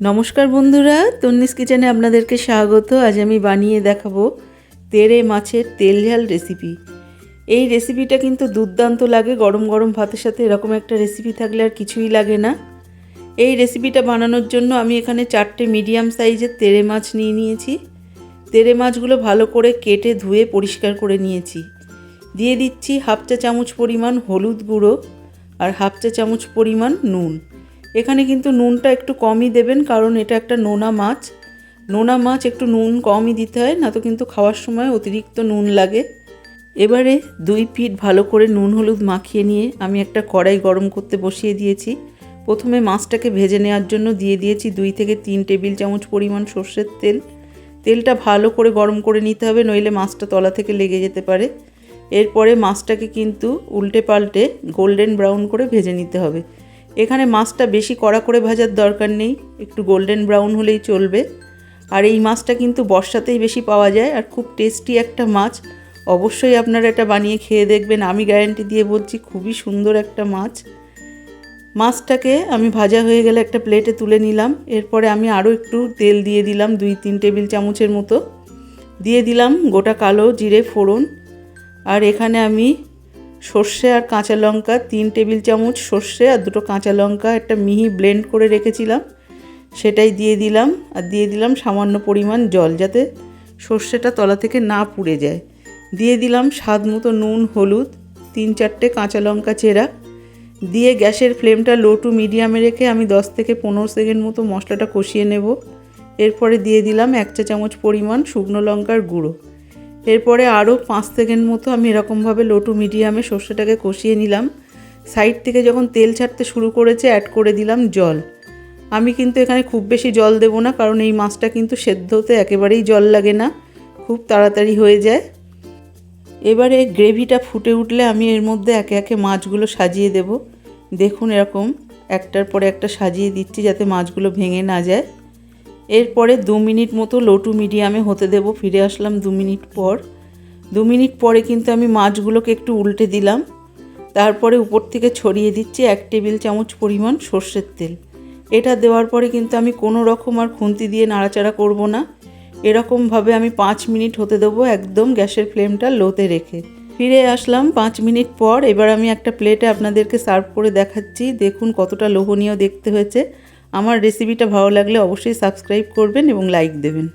নমস্কার বন্ধুরা, তন্নিস কিচেনে আপনাদেরকে স্বাগত। আজ আমি বানিয়ে দেখাবো তেরে মাছের তেল ঝাল রেসিপি এই রেসিপিটা কিন্তু দুর্দান্ত লাগে, গরম গরম ভাতের সাথে এরকম একটা রেসিপি থাকলে আর কিছুই লাগে না। এই রেসিপিটা বানানোর জন্য আমি এখানে চারটে মিডিয়াম সাইজের তেরে মাছ নিয়ে নিয়েছি। তেরে মাছগুলো ভালো করে কেটে ধুয়ে পরিষ্কার করে নিয়েছি। দিয়ে দিচ্ছি হাফ চা চামচ পরিমাণ হলুদ গুঁড়ো আর হাফ চা চামচ পরিমাণ নুন। এখানে কিন্তু নুনটা একটু কমই দেবেন, কারণ এটা একটা নোনা মাছ। নোনা মাছ একটু নুন কমই দিতে হয়, না তো কিন্তু খাওয়ার সময় অতিরিক্ত নুন লাগে। এবারে দুই পিঠ ভালো করে নুন হলুদ মাখিয়ে নিয়ে আমি একটা কড়াই গরম করতে বসিয়ে দিয়েছি। প্রথমে মাছটাকে ভেজে নেওয়ার জন্য দিয়ে দিয়েছি দুই থেকে তিন টেবিল চামচ পরিমাণ সর্ষের তেল। তেলটা ভালো করে গরম করে নিতে হবে, নইলে মাছটা তলা থেকে লেগে যেতে পারে। এরপরে মাছটাকে কিন্তু উল্টে পাল্টে গোল্ডেন ব্রাউন করে ভেজে নিতে হবে। এখানে মাছটা বেশি কড়া করে ভাজার দরকার নেই, একটু গোল্ডেন ব্রাউন হলেই চলবে। আর এই মাছটা কিন্তু বর্ষাতেই বেশি পাওয়া যায় আর খুব টেস্টি একটা মাছ। অবশ্যই আপনারা এটা বানিয়ে খেয়ে দেখবেন, আমি গ্যারেন্টি দিয়ে বলছি খুবই সুন্দর একটা মাছ। মাছটাকে আমি ভাজা হয়ে গেলে একটা প্লেটে তুলে নিলাম, এরপরে আমি আরও একটু তেল দিয়ে দিলাম দুই তিন টেবিল চামচের মতো। দিয়ে দিলাম গোটা কালো জিরে ফোড়ন। আর এখানে আমি সর্ষে আর কাঁচা লঙ্কা, তিন টেবিল চামচ সর্ষে আর দুটো কাঁচা লঙ্কা একটা মিহি ব্লেন্ড করে রেখেছিলাম। সেটাই দিয়ে দিলাম আর দিয়ে দিলাম সামান্য পরিমাণ জল যাতে সর্ষেটা তলা থেকে না পুড়ে যায়। দিয়ে দিলাম স্বাদ মতো নুন, হলুদ, তিন চারটে কাঁচা লঙ্কা চেরা। দিয়ে গ্যাসের ফ্লেমটা লো টু মিডিয়ামে রেখে আমি দশ থেকে পনেরো সেকেন্ড মতো মশলাটা কষিয়ে নেব। এরপরে দিয়ে দিলাম এক চা চামচ পরিমাণ শুকনো লঙ্কার গুঁড়ো। এরপরে আরও পাঁচ সেকেন্ড মতো আমি এরকমভাবে লো টু মিডিয়ামে সর্ষেটাকে কষিয়ে নিলাম। সাইড থেকে যখন তেল ছাড়তে শুরু করেছে অ্যাড করে দিলাম জল। আমি কিন্তু এখানে খুব বেশি জল দেবো না, কারণ এই মাছটা কিন্তু সেদ্ধ হতে একেবারেই জল লাগে না। খুব তাড়াতাড়ি হয়ে যায়। এবারে গ্রেভিটা ফুটে উঠলে আমি এর মধ্যে একে একে মাছগুলো সাজিয়ে দেব। দেখুন এরকম একটার পরে একটা সাজিয়ে দিচ্ছি যাতে মাছগুলো ভেঙে না যায়। এরপরে দু মিনিট মতো লো টু মিডিয়ামে হতে দেব, ফিরে আসলাম দু মিনিট পর। দু মিনিট পরে কিন্তু আমি মাছগুলোকে একটু উল্টে দিলাম। তারপরে উপর থেকে ছড়িয়ে দিচ্ছি এক টেবিল চামচ পরিমাণ সর্ষের তেল। এটা দেওয়ার পরে কিন্তু আমি কোনো রকম আর খুন্তি দিয়ে নাড়াচাড়া করব না। এরকমভাবে আমি পাঁচ মিনিট হতে দেবো একদম গ্যাসের ফ্লেমটা লোতে রেখে। ফিরে আসলাম পাঁচ মিনিট পর। এবার আমি একটা প্লেটে আপনাদেরকে সার্ভ করে দেখাচ্ছি। দেখুন কতটা লোভনীয় দেখতে হয়েছে। আমার রেসিপিটা ভালো লাগলে অবশ্যই সাবস্ক্রাইব করবেন এবং লাইক দেবেন।